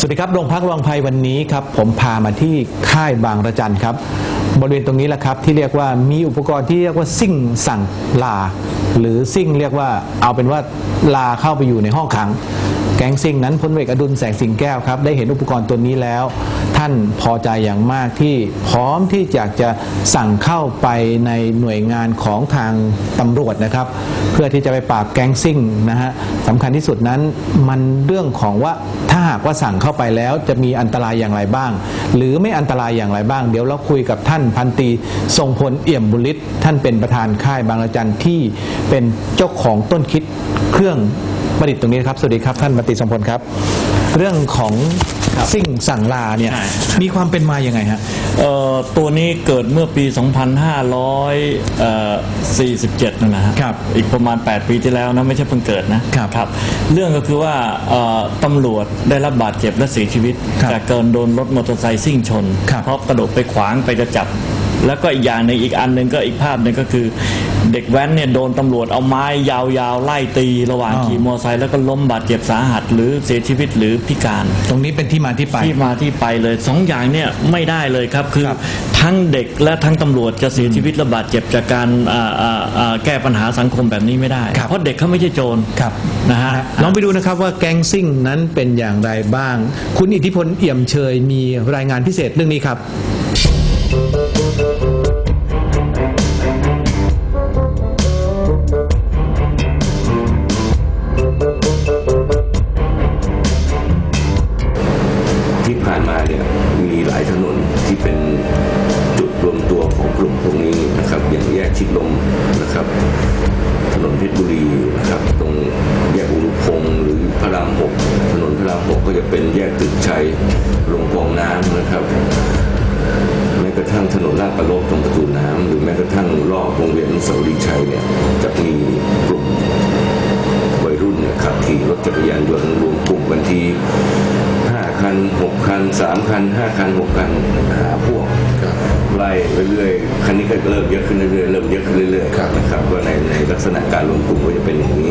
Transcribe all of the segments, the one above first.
สวัสดีครับโรงพักวังไพวันนี้ครับผมพามาที่ค่ายบางระจันครับ บริเวณตรงนี้แหละครับที่เรียกว่ามีอุปกรณ์ที่เรียกว่าซิ่งสั่งลา หรือซิ่งเรียกว่าเอาเป็นว่าลาเข้าไปอยู่ในห้องขัง แก๊งซิ่งนั้นพลเวกอดุลแสงสิงแก้วครับได้เห็นอุปกรณ์ตัวนี้แล้ว ท่านพอใจอย่างมากที่พร้อมที่อยากจะสั่งเข้าไปในหน่วยงานของทางตำรวจนะครับ เพื่อที่จะไปปราบแก๊งซิ่งนะฮะสำคัญที่สุดนั้นมันเรื่องของว่าถ้าหากว่าสั่งเข้าไปแล้วจะมีอันตรายอย่างไรบ้าง หรือไม่อันตรายอย่างไรบ้าง เดี๋ยวเราคุยกับท่านพันตีทรงพลเอี่ยมบุริศท่านเป็นประธานค่ายบางระจันที่เป็นเจ้าของต้นคิดเครื่อง ประดิษฐ์ตรงนี้นะครับ สวัสดีครับท่านพันตรีทรงพลครับ เรื่องของซิ่งสั่งลาเนี่ย ใช่ มีความเป็นมาอย่างไงฮะ เอ่อตัวนี้เกิดเมื่อปี 2547นั่นนะฮะครับอีกประมาณ 8 ปีที่แล้วนะ ไม่ใช่เพิ่งเกิดนะครับครับ เรื่องก็คือว่าเอ่อตำรวจได้รับบาดเจ็บและเสียชีวิต ครับจากเกินโดนรถมอเตอร์ไซค์ซิ่งชน ครับเพราะกระโดดไปขวางไปจะจับ แล้วก็อีกอย่างหนึ่งอีกอันหนึ่งก็อีกภาพหนึ่งก็คือ เด็กแว้นเนี่ยโดนตำรวจเอาไม้ยาวๆไล่ตีระหว่างอ๋อขี่มอเตอร์ไซค์แล้วก็ล้มบาดเจ็บสาหัส หรือเสียชีวิตหรือพิการ ตรงนี้เป็นที่มาที่ไปที่มาที่ไปเลยสองอย่างเนี่ยไม่ได้เลยครับคือครับทั้งเด็กและทั้งตำรวจจะเสียชีวิตและบาดเจ็บจากการอ่าอ่าอ่าแก้ปัญหาสังคมแบบนี้ไม่ได้ครับเพราะเด็กเขาไม่ใช่โจรครับนะฮะลองไปดูนะครับว่าแก๊งซิ่งนั้นเป็นอย่างไรบ้าง คุณอิทธิพลเอี่ยมเชยมีรายงานพิเศษเรื่องนี้ครับ จะเป็นแยกตึกชัยลงกองน้ำนะครับ แม้กระทั่งถนนลาดประลบตรงประตูน้ำหรือแม้กระทั่งรอบวงเวียนเสาดีชัยเนี่ยจะมีกลุ่มวัยรุ่นเนี่ยขับขี่รถจักรยานยนต์รวมกลุ่มกันทีห้าคันหกคันสามคันห้าคันหกคันหาพวก ไล่ไปเรื่อยคันนี้ก็เริ่มเยอะขึ้นเรื่อยๆ เริ่มเยอะขึ้นเรื่อยๆนะครับว่าในในลักษณะการรวมกลุ่มก็จะเป็นอย่างนี้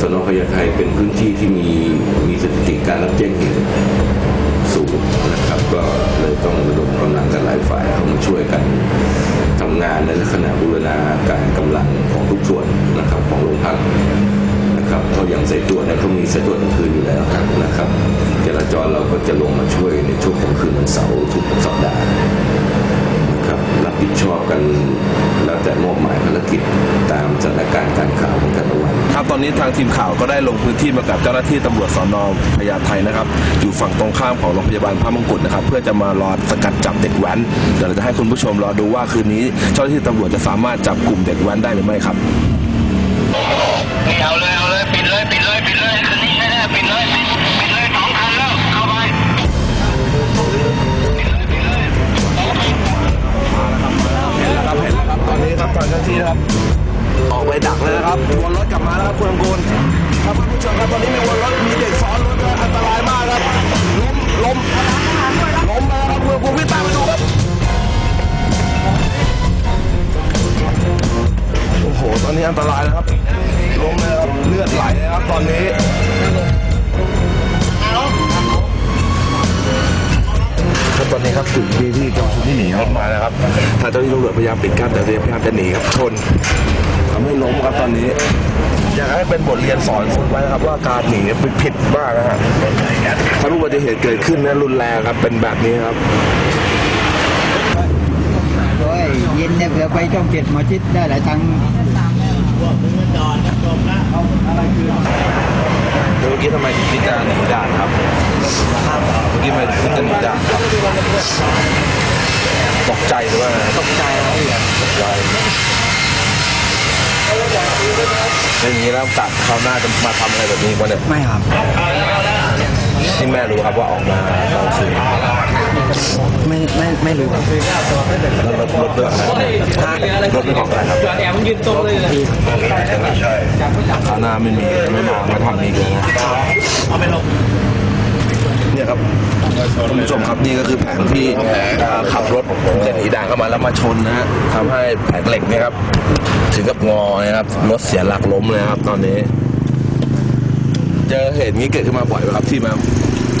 สนพญาไทเป็นพื้นที่ที่มีมีสถิติการรับแจ้งเหตุสูงนะครับ ก็เลยต้องระดมกำลังกันหลายฝ่ายเข้ามาช่วยกันทำงานในลักษณะบูรณาการกำลังของทุกส่วนนะครับของโรงพักนะครับเพราะอย่างสายตรวจเนี่ยเขามีสายตรวจกลางคืนอยู่แล้วนะครับจราจรเราก็จะลงมาช่วยในช่วงกลางคืนวันเสาร์ทุกสัปดาห์นะค รับผิดชอบกัน แล้วแต่มอบหมายภารกิจตามสถานการณ์การข่าวของแต่ละวันครับตอนนี้ทางทีมข่าวก็ได้ลงพื้นที่มากับเจ้าหน้าที่ตำรวจสอนอพญาไทนะครับอยู่ฝั่งตรงข้ามของโรงพยาบาลพระมงกุฎนะครับเพื่อจะมารอสกัดจับเด็กแว้นเดี๋ยวเราจะให้คุณผู้ชมรอดูว่าคืนนี้เจ้าหน้าที่ตำรวจจะสามารถจับกลุ่มเด็กแว้นได้หรือไม่ครับ อันตรายนะครับล้มเลยครับเลือดไหลนะครับตอนนี้ครับตอนนี้ครับกลุ่มที่ที่กำลังที่หนีรถมานะครับทางเจ้าหน้าที่ตำรวจพยายามปิดกั้นแต่พยายามจะหนีครับชนทำให้ล้มครับตอนนี้ อยากให้เป็นบทเรียนสอนคนไว้นะครับ ว่าการหนีเป็นผิดมากนะฮะถ้าอุบัติเหตุเกิดขึ้นนะรุนแรงครับเป็นแบบนี้ครับโอ้ยเย็นเนี่ยเผื่อไปช่องเจ็ดหมอชิดได้หลายตังค์ เมื่อกี้ทำไมถึงคิดจะหนีด่านครับ เมื่อกี้ทำไมถึงคิดจะหนีด่านครับตกใจหรือว่าตกใจตกใจเป็นอย่างนี้แล้วกัดเขาวหน้าจะมาทำอะไรแบบนี้วะเนี่ย ไม่ครับ ที่แม่รู้ครับว่าออกมาตอนคืนไม่ไม่ไม่รู้ครับรถรถเรื่องอะไรรถเรื่องของอะไรครับคราวหน้าไม่มีไม่มามาทำอีกเลยนะเนี่ยครับคุณผู้ชมครับนี่ก็คือแผงที่ขับรถจะหนีด่านเข้ามาแล้วมาชนนะฮะทำให้แผงเหล็กเนี่ยครับ ถึงกับงอนะครับรถเสียหลักล้มเลยครับ ตอนนี้ เจอเหตุนี้เกิดขึ้นมาบ่อยไหมครับที่มา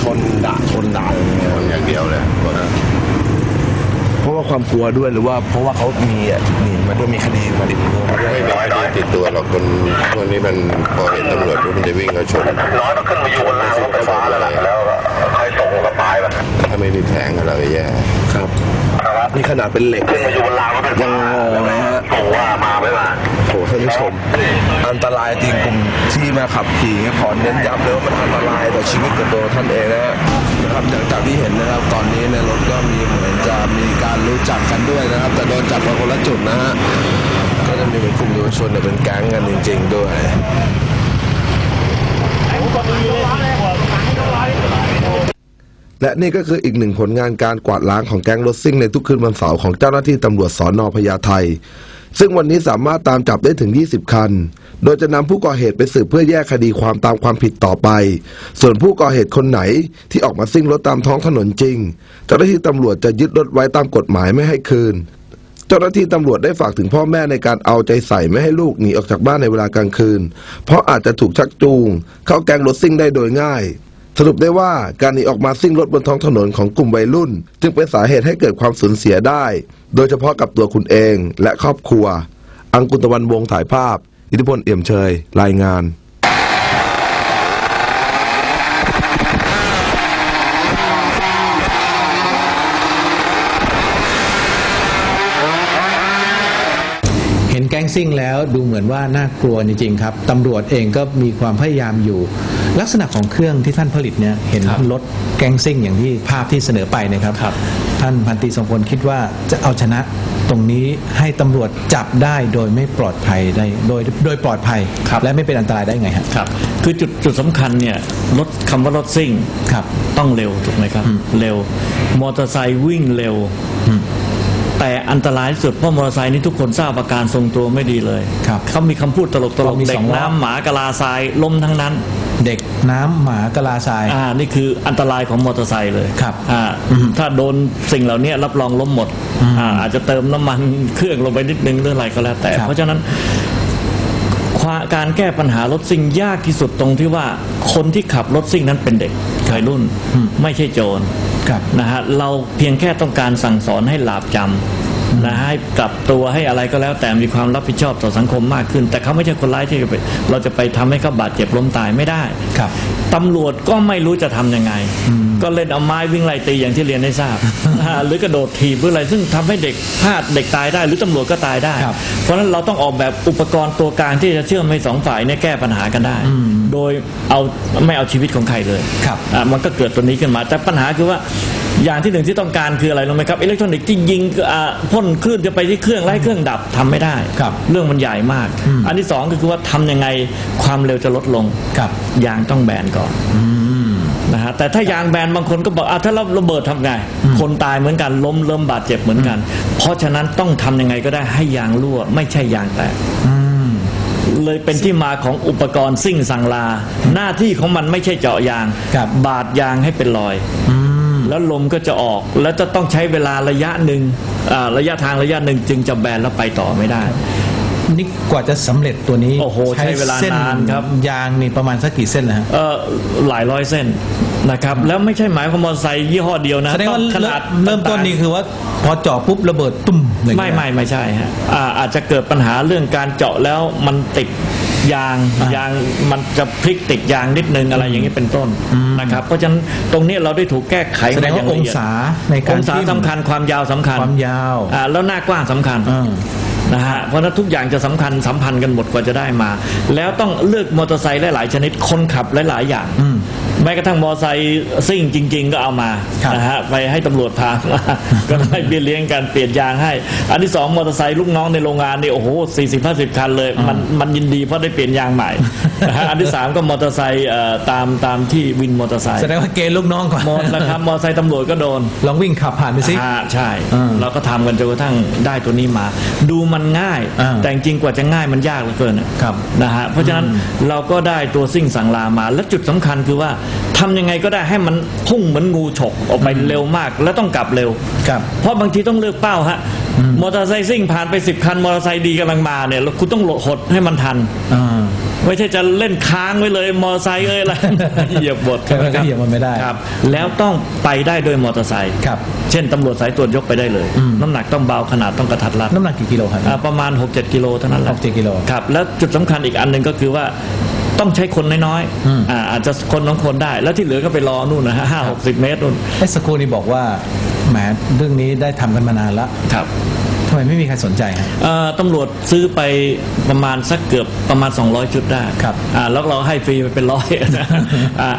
ชนด่าชนด่าอย่างเงี้ยอย่างเดียวเลยเพราะว่าความกลัวด้วยหรือว่าเพราะว่าเขามีอะหนีมาด้วยมีคดีมาติดตัวมาด้วยไม่มีคดีติดตัวหรอกคนพวกนี้มันพอเห็นตำรวจปุ๊บมันจะวิ่งเขาชนน้อยต้องขึ้นมาอยู่บนรางรถไฟฟ้าแล้วแล้วใครส่งกระปายมาถ้าไม่มีแผงอะไรแย่ครับ นี่ขนาดเป็นเหล็กขึ้นมาอยู่บนรางรถไฟฟ้ายังงอเลยฮะส่งว่ามาไม่มาโอ้โหท่านผู้ชม อันตรายจริงกลุ่มที่มาขับขี่เนี่ยขอเน้นย้ำเลยว่ามันอันตรายต่อชีวิตกับตัวท่านเองนะฮะนะครับอย่างจากที่เห็นนะครับตอนนี้ในรถก็มีเหมือนจะมีการรู้จักกันด้วยนะครับ แต่โดนจับมาคนละจุดนะฮะก็จะมีเป็นกลุ่มเยาวชนเนี่ยเป็นแก๊งกันจริง ๆ ด้วย และนี่ก็คืออีกหนึ่งผลงานการกวาดล้างของแก๊งรถซิ่งในทุกคืนวันเสาร์ของเจ้าหน้าที่ตำรวจสอนอพญาไทซึ่งวันนี้สามารถตามจับได้ถึง 20 คัน โดยจะนำผู้ก่อเหตุไปสืบเพื่อแยกคดีความตามความผิดต่อไป ส่วนผู้ก่อเหตุคนไหนที่ออกมาซิ่งรถตามท้องถนนจริง เจ้าหน้าที่ตำรวจจะยึดรถไว้ตามกฎหมายไม่ให้คืน เจ้าหน้าที่ตำรวจได้ฝากถึงพ่อแม่ในการเอาใจใส่ไม่ให้ลูกหนีออกจากบ้านในเวลากลางคืน เพราะอาจจะถูกชักจูง เข้าแก๊งรถซิ่งได้โดยง่าย สรุปได้ว่าการหนีออกมาซิ่งรถบนท้องถนนของกลุ่มวัยรุ่น จึงเป็นสาเหตุให้เกิดความสูญเสียได้ โดยเฉพาะกับตัวคุณเองและครอบครัว อังกุลตะวันวงถ่ายภาพ อิทธิพลเอี่ยมเชย รายงานเห็นแก๊งซิ่งแล้วดูเหมือนว่าน่ากลัวจริงๆครับตำรวจเองก็มีความพยายามอยู่ ลักษณะของเครื่องที่ท่านผลิตเนี่ยเห็นครับรถแก๊งซิ่งอย่างที่ภาพที่เสนอไปนะครับ ครับ ท่านพันตรีทรงพลคิดว่าจะเอาชนะตรงนี้ให้ตำรวจจับได้โดยไม่ปลอดภัยได้โดยโดยปลอดภัย ครับ และไม่เป็นอันตรายได้ไงฮะครับ คือจุดจุดสำคัญเนี่ยรถคำว่ารถซิ่ง ครับ ต้องเร็วถูกไหมครับ อืมเร็วมอเตอร์ไซค์วิ่งเร็ว อืม แต่อันตรายที่สุดเพราะมอเตอร์ไซค์นี่ทุกคนทราบอาการทรงตัวไม่ดีเลยครับเขามีคำพูดตลกตลกมีเด็สอกงล้อ น้ำหมากะลาทรายล้มทั้งนั้น เด็กน้ำหมากะลาทราย อ่านี่คืออันตรายของมอเตอร์ไซค์เลยครับอ่าอืมถ้าโดนสิ่งเหล่านี้รับรองล้มหมดอืมอ่าอาจจะเติมน้ำมันเครื่องลงไปนิดนึงหรืออะไรก็แล้วแต่ ครับ เพราะฉะนั้นความการแก้ปัญหารถซิ่งยากที่สุดตรงที่ว่าคนที่ขับรถซิ่งนั้นเป็นเด็กวัยรุ่น ไม่ใช่โจรครับ นะฮะเราเพียงแค่ต้องการสั่งสอนให้หลาบจำ นะให้กลับตัวให้อะไรก็แล้ว แต่มีความรับผิดชอบต่อสังคมมากขึ้น แต่เขาไม่ใช่คนร้ายที่จะไปเราจะไปทำให้เขาบาดเจ็บล้มตายไม่ได้ครับตำรวจก็ไม่รู้จะทำยังไง ก็เล่นเอาไม้วิ่งไล่ตีอย่างที่เรียนได้ทราบอ่าหรือกระโดดถีบหรืออะไรซึ่งทำให้เด็กพลาดเด็กตายได้ หรือตำรวจก็ตายได้ครับเพราะฉะนั้นเราต้องออกแบบอุปกรณ์ตัวกลางที่จะเชื่อมให้สองฝ่ายเนี่ยแก้ปัญหากันได้ โดยเอาไม่เอาชีวิตของใครเลยครับอะมันก็เกิดตัวนี้ขึ้นมา แต่ปัญหาคือว่า อย่างที่หนึ่งที่ต้องการคืออะไรรู้ไหมครับอิเล็กทรอนิกส์ที่ยิงอ่าพ่นคลื่นจะไปที่เครื่องไล่เครื่องดับทำไม่ได้ครับเรื่องมันใหญ่มาก อันที่สองก็คือว่าทำยังไงความเร็วจะลดลงครับยางต้องแบนก่อนนะฮะแต่ถ้ายางแบนบางคนก็บอกอะถ้าเราระเบิดทำไง คนตายเหมือนกันล้มเริ่มบาดเจ็บเหมือนกัน เพราะฉะนั้นต้องทำยังไงก็ได้ให้ยางรั่ว ไม่ใช่ยางแตกอืมเลยเป็นที่มาของอุปกรณ์ซิ่งสังลา หน้าที่ของมันไม่ใช่เจาะยางครับบาดยางให้เป็นรอยอืม แล้วลมก็จะออก แล้วจะต้องใช้เวลาระยะหนึ่งอ่าระยะทางระยะหนึ่งจึงจะแบนแล้วไปต่อไม่ได้นี่กว่าจะสำเร็จตัวนี้โอ้โหใช้เวลาส้นานครับยางนี่ประมาณสักกี่เส้นนะฮะเออหลายร้อยเส้นนะครับ แล้วไม่ใช่หมายความมอเตอร์ไซค์ยี่ห้อเดียวนะแสดงว่าต้องขเริ่นาดมเริ่มต้นนี่คือว่า พอเจาะปุ๊บระเบิดตุ้มอย่างไม่เงี้ยไม่ไม่ใช่ฮะอ่าอาจจะเกิดปัญหาเรื่องการเจาะแล้วมันติด ยางอะยางมันจะพลิกติดยางนิดนึงอะไรอย่างนี้เป็นต้นนะครับ เพราะฉะนั้นตรงนี้เราได้ถูกแก้ไขแสดงว่ามาย่องละเยดศาในการองศาทิ่มสำคัญความยาวสำคัญความยาวอ่าแล้วหน้ากว้างสำคัญอ่านะฮะเพราะฉะนั้นทุกอย่างจะสำคัญสัมพันธ์กันหมดกว่าจะได้มา แล้วต้องเลือกมอเตอร์ไซค์หลาย ๆ ชนิดคนขับหลาย ๆ อย่างอืม แม้กระทั่งมอเตอร์ไซค์ซิ่งจริง ๆ ก็เอามาครับนะฮะไปให้ตำรวจพามาก็ได้เบี้ยเลี้ยงการเปลี่ยนยางให้ อันที่สองมอเตอร์ไซค์ลูกน้องในโรงงานนี่โอ้โหสี่สิบห้าสิบคันเลย มันมันยินดีเพราะได้เปลี่ยนยางใหม่นะฮะอันที่สามก็มอเตอร์ไซค์เอ่อตามตามที่วินมอเตอร์ไซค์แสดงว่าเกณฑ์ลูกน้องก่อนหมดแล้วครับมอเตอร์ไซค์ตำรวจก็โดนลองวิ่งขับผ่านไปสิอ่าใช่อ่าเราก็ทำกันจนกระทั่งได้ตัวนี้มา ดูมันง่ายอ่าแต่จริงๆกว่าจะง่ายมันยากเหลือเกินอะครับนะฮะเพราะฉะนั้นเราก็ได้ตัวซิ่งสังลามาและจุดสำคัญคือว่าทำยังไงก็ได้ให้มันพุ่งเหมือนงูฉกออกไปเร็วมาก แล้วต้องกลับเร็ว ครับ เพราะบางทีต้องเลือกเป้าฮะมอเตอร์ไซค์ซิ่งผ่านไปสิบคันมอเตอร์ไซค์ดีกำลังมาเนี่ยแล้วคุณต้องหดให้มันทัน อ่า ไม่ใช่จะเล่นค้างไว้เลยมอเตอร์ไซค์เอ้ยอะไร เหยียบบทแล้วก็เหยียบมันไม่ได้ ครับ แล้วต้องไปได้โดยมอเตอร์ไซค์ครับ เช่นตำรวจสายตรวจยกไปได้เลย อืม น้ำหนักต้องเบาขนาดต้องกระทัดรัด น้ำหนักกี่กิโลครับ อ่าประมาณ 6-7 กิโลเท่านั้นแหละ6-7กิโลครับ แล้วจุดสำคัญอีกอันหนึ่งก็คือว่า ต้องใช้คนน้อยอืมๆอ่าอาจจะคนน้องคนได้ แล้วที่เหลือก็ไปรอนู่นนะฮะห้าหกสิบเมตรนู่นไอ้สกครูนี่บอกว่าแหมเรื่องนี้ได้ทำกันมานานแล้วครับทำไมไม่มีใครสนใจฮะเอ่อตำรวจซื้อไปประมาณสักเกือบประมาณ 200 ชุดได้ครับอ่าแล้วเราให้ฟรีไปเป็นร้อยนะอ่า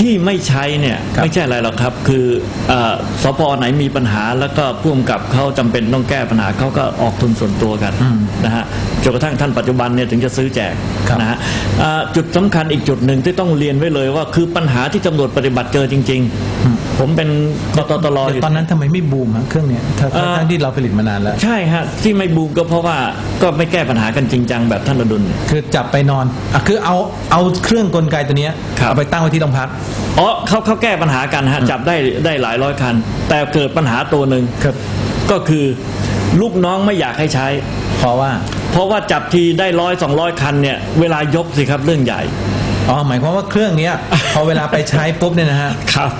ที่ไม่ใช้เนี่ยครับไม่ใช่อะไรหรอกครับ คือเอ่อสพไหนมีปัญหาแล้วก็พ่วงกับเขาจำเป็นต้องแก้ปัญหาเขาก็ออกทุนส่วนตัวกันอืมนะฮะจนกระทั่งท่านปัจจุบันเนี่ยถึงจะซื้อแจกครับนะฮะอ่าจุดสำคัญอีกจุดหนึ่งที่ต้องเรียนไว้เลยว่าคือปัญหาที่ตำรวจปฏิบัติเจอจริง ๆ ผมเป็นกตตลอแต่ยู่ตอนนั้นทำไมไม่บูมฮะเครื่องเนี้ยทั้งเอ่อทั้งที่เราผลิตมานานแล้ว ใช่ฮะที่ไม่บูมก็เพราะว่าก็ไม่แก้ปัญหากันจริงจังแบบท่านอดุลคือจับไปนอนอะคือเอาเอาเครื่องกลไกตัวเนี้ยครับเอาไปตั้งไว้ที่โรงพักอ๋อเขาเขาแก้ปัญหากันฮะจับได้ได้หลายร้อยคัน แต่เกิดปัญหาตัวหนึ่งครับก็คือลูกน้องไม่อยากให้ใช้ เพราะว่า เพราะว่าจับทีได้ร้อยสองร้อยคันเนี่ยเวลายกสิครับเรื่องใหญ่อ๋อหมายความว่าเครื่องเนี้ยพอเวลาไปใช้ปุ๊บเนี่ยนะฮะครับ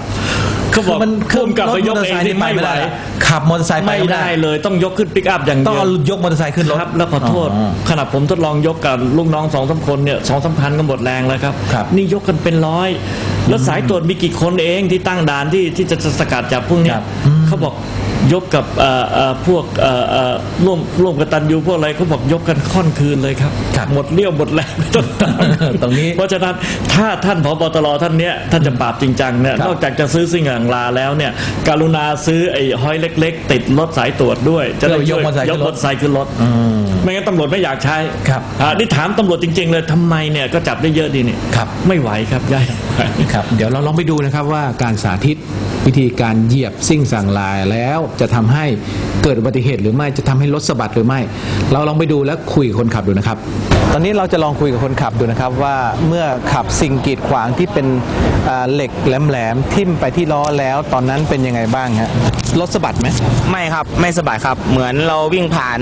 เขาบอกมันพ่วงกลับไปยกเองที่ไม่ไหวขับมอเตอร์ไซค์ไปไม่ไม่ได้ได้เลยต้องยกขึ้นปิกอัพอย่างต้องเดียวเอายกมอเตอร์ไซค์ขึ้นรถครับแล้วขอโทษอ๋อขณะผมทดลองยกกับลูกน้องสองสามคนเนี่ยสองสามพันก็หมดแรงแล้วครับครับนี่ยกกันเป็นร้อย แล้วสายตรวจมีกี่คนเองที่ตั้งด่านที่ที่จะสกัดจับพวกนี้ครับ เขาบอกยกกับเอ่อเอ่อพวกเอ่อเอ่อร่วมร่วมกตันยูพวกอะไรเขาบอกยกกันค่อนคืนเลยครับครับหมดเรี่ยวหมดแรงจนตายตรงนี้ เพราะฉะนั้นถ้าท่านผบตรท่านเนี้ยท่านจะปราบจริงจังเนี่ยครับนอกจากจะซื้อสิ่งห่างลาแล้วเนี่ยกรุณาซื้อไอ้ห้อยเล็ก ๆ ติดรถสายตรวจด้วย จะได้เพื่อยช่กวยมอเตอร์ไซค์ยขึ้กนรถรถไซค์ขึ้นรถอืมไม่งั้นตำรวจไม่อยากใช้ครับอ่านี่ถามตำรวจจริง ๆ เลยทำไมเนี่ยก็จับได้เยอะดีนี่ครับไม่ไหวครับย่ายครับ เดี๋ยวเราลองไปดูนะครับว่าการสาธิต วิธีการเหยียบซิ่งสั่งลายแล้วจะทำให้เกิดอุบัติเหตุหรือไม่จะทำให้รถสะบัดหรือไม่ เราลองไปดูแล้วคุยกับคนขับดูนะครับ ตอนนี้เราจะลองคุยกับคนขับดูนะครับว่าเมื่อขับสิ่งกีดขวางที่เป็นอ่าเหล็กแหลมๆทิ่มไปที่ล้อแล้วตอนนั้นเป็นยังไงบ้างฮะรถสะบัดไหมไม่ครับไม่สบายครับ เหมือนเราวิ่งผ่าน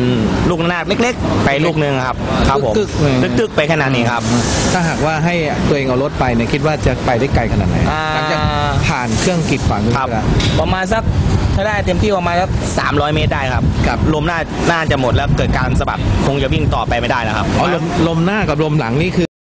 ลูกระนาดเล็ก ๆ ไปลูกหนึงครับครับผมกึกๆเลยกึกๆไปขนาดนี้ครับ ถ้าหากว่าให้ตัวเองเอารถไปเนี่ยคิดว่าจะไปได้ไกลขนาดไหนอ่า หลังจากผ่านเครื่องกีดขวางตรงครันี้บไปแล้ว ประมาณสักถ้าได้เต็มที่ประมาณสักสามร้อยเมตรได้ครับครับ ลมน่าน่าจะหมดแล้วเกิดการสะบัดคงจะวิ่งต่อไปไม่ได้แล้วครับ อ๋อลมลมหน้ากับลมหลังนี่คือ